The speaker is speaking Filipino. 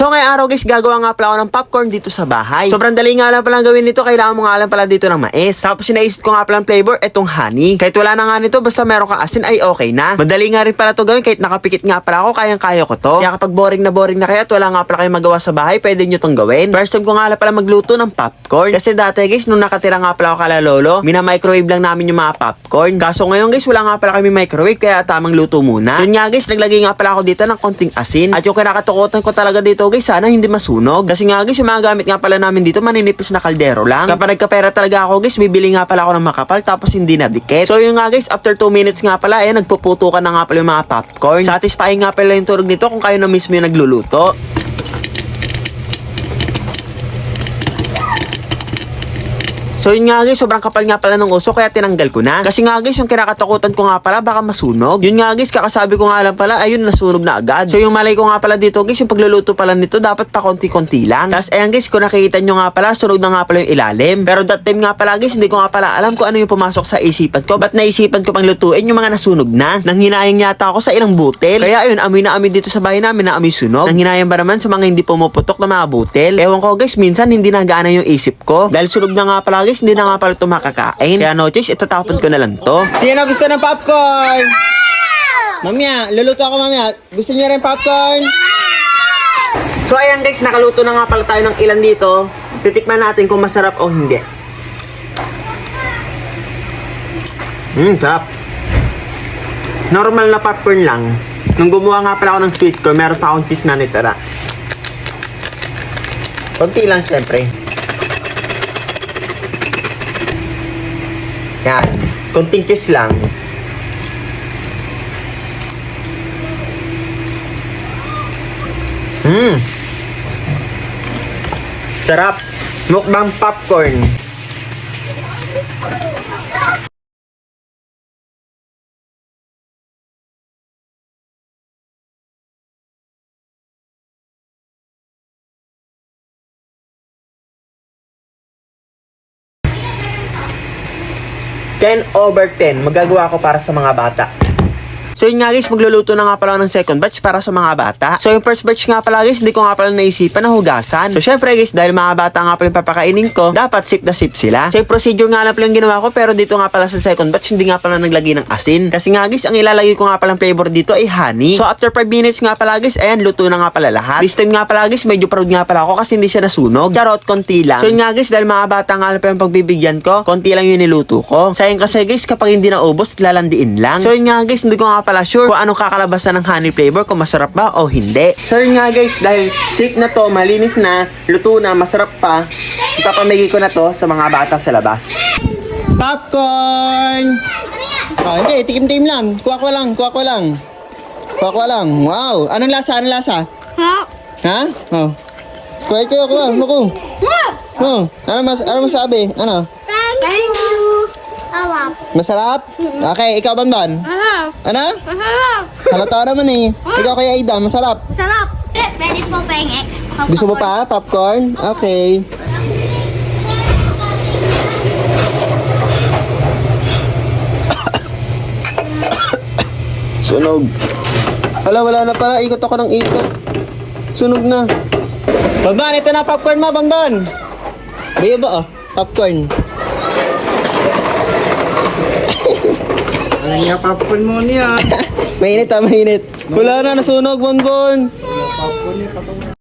So ngayong araw guys, gagawa nga pala ako ng popcorn dito sa bahay. Sobrang dali nga lang palang gawin nito, kailangan mo nga lang pala dito ng mais. Tapos sinaisip ko nga palang flavor, etong honey. Kahit wala na nga nito, basta meron kang asin ay okay na. Madali nga rin pala to gawin, kahit nakapikit nga pala ako, kayang-kaya ko to. Kaya kapag boring na boring na kaya at wala nga pala kayong magawa sa bahay, pwede nyo tong gawin. First time ko nga pala magluto ng popcorn. Kasi dati guys, nung nakatira nga pala ako kala lolo, mina-microwave lang namin yung mga popcorn. Kaso ngayon guys, wala nga pala kami microwave, kaya tamang luto muna. Yun nga guys, naglagay nga pala ako dito ng konting asin. At yung kinakatukutan ko talaga dito guys, sana hindi masunog. Kasi nga guys, yung mga gamit nga pala namin dito, maninipis na kaldero lang. Kapag nagkapera talaga ako guys, bibili nga pala ako ng makapal tapos hindi na dikit. So yun nga guys, after 2 minutes nga pala, eh, nagpuputukan na nga pala yung mga popcorn. Satisfying nga pala yung turog nito kung kayo na mismo yung nagluluto. So yun nga guys, sobrang kapal nga pala ng uso kaya tinanggal ko na. Kasi nga guys, yung kinakatakutan ko nga pala baka masunog. Yun nga guys, kakasabi ko nga lang pala, ayun nasunog na agad. So yung malay ko nga pala dito guys, yung pagluluto pala nito dapat pa konti-konti lang. Tapos ayan guys, kung nakikita nyo nga pala, sunog na nga pala yung ilalim. Pero that time nga pala guys, hindi ko nga pala alam kung ano yung pumasok sa isipan ko. Ba't naisipan ko pang lutuin yung mga nasunog na? Nanghinayang yata ako sa ilang butel. Kaya ayun, amoy na amoy dito sa bahay namin na amoy sunog. Nanghinayang ba naman sa mga hindi pumuputok na mga butel? Ewan ko guys, minsan hindi nagana yung isip ko. Dahil sunog na nga pala guys, hindi na nga pala ito makakain. Kaya no choice, itatapon ko na lang to. Sino gusto ng popcorn? Mamaya, luluto ako mamaya. Gusto niyo rin popcorn? So ayan guys, nakaluto na nga pala tayo ng ilan dito. Titikman natin kung masarap o hindi. Hmm, sarap. Normal na popcorn lang. Nung gumawa nga pala ako ng sweet corn, meron pa akong cheese na nitara. Konti lang syempre. Yan. Konting cheese lang. Hmm. Sarap. Mukbang popcorn. Ten over 10. Magagawa ko para sa mga bata. So yun nga guys, magluluto na nga pala ng second batch para sa mga bata. So yung first batch nga pala guys, hindi ko nga pala naisipan na hugasan. So syempre guys, dahil mga bata nga pala yung papakainin ko, dapat sip na sip sila. So yung procedure nga lang pala yung ginawa ko, pero dito nga pala sa second batch, hindi nga pala naglagay ng asin. Kasi nga guys, ang ilalagay ko nga palang flavor dito ay honey. So after 5 minutes nga pala guys, ayan, luto na nga pala lahat. This time nga pala guys, medyo proud nga pala ako kasi hindi siya nasunog. Charot, konti lang. So yun nga guys, dahil mga bata nga lang pa yung pagbibigyan ko, konti lang yung niluto ko. Sayang kasi guys, kapag hindi naubos, lalandiin lang. So yun nga guys, hindi ko nga pala sure kung anong kakalabasan ng honey flavor, kung masarap ba o hindi. So yun nga guys, dahil safe na to, malinis na, luto na, masarap pa, ipapamigay ko na to sa mga bata sa labas. Popcorn! Oh, hindi, tikim-tikim lang. Kuha ko lang, kuha ko lang. Kuha ko lang. Wow! Anong lasa? Anong lasa? Ha? Ha? Oh. Kuha kayo, kuha. Muko. Oh. Ano mas ano masabi? Ano? Thank you. Masarap? Okay, ikaw Banban. Ano? Aha. Halata naman eh. Ikaw kaya Aida, masarap. Sarap. Eh, pwede po pengek. Gusto mo pa? Popcorn? Okay. Sunog. Hala, wala na pala. Ikot ako ng ikot. Sunog na. Banban, ito na popcorn mo, Banban. Bayo ba oh? Popcorn. Ano niya popcorn mo niya? Mainit ah, mainit. Wala na, nasunog, Bonbon. Popcorn niya,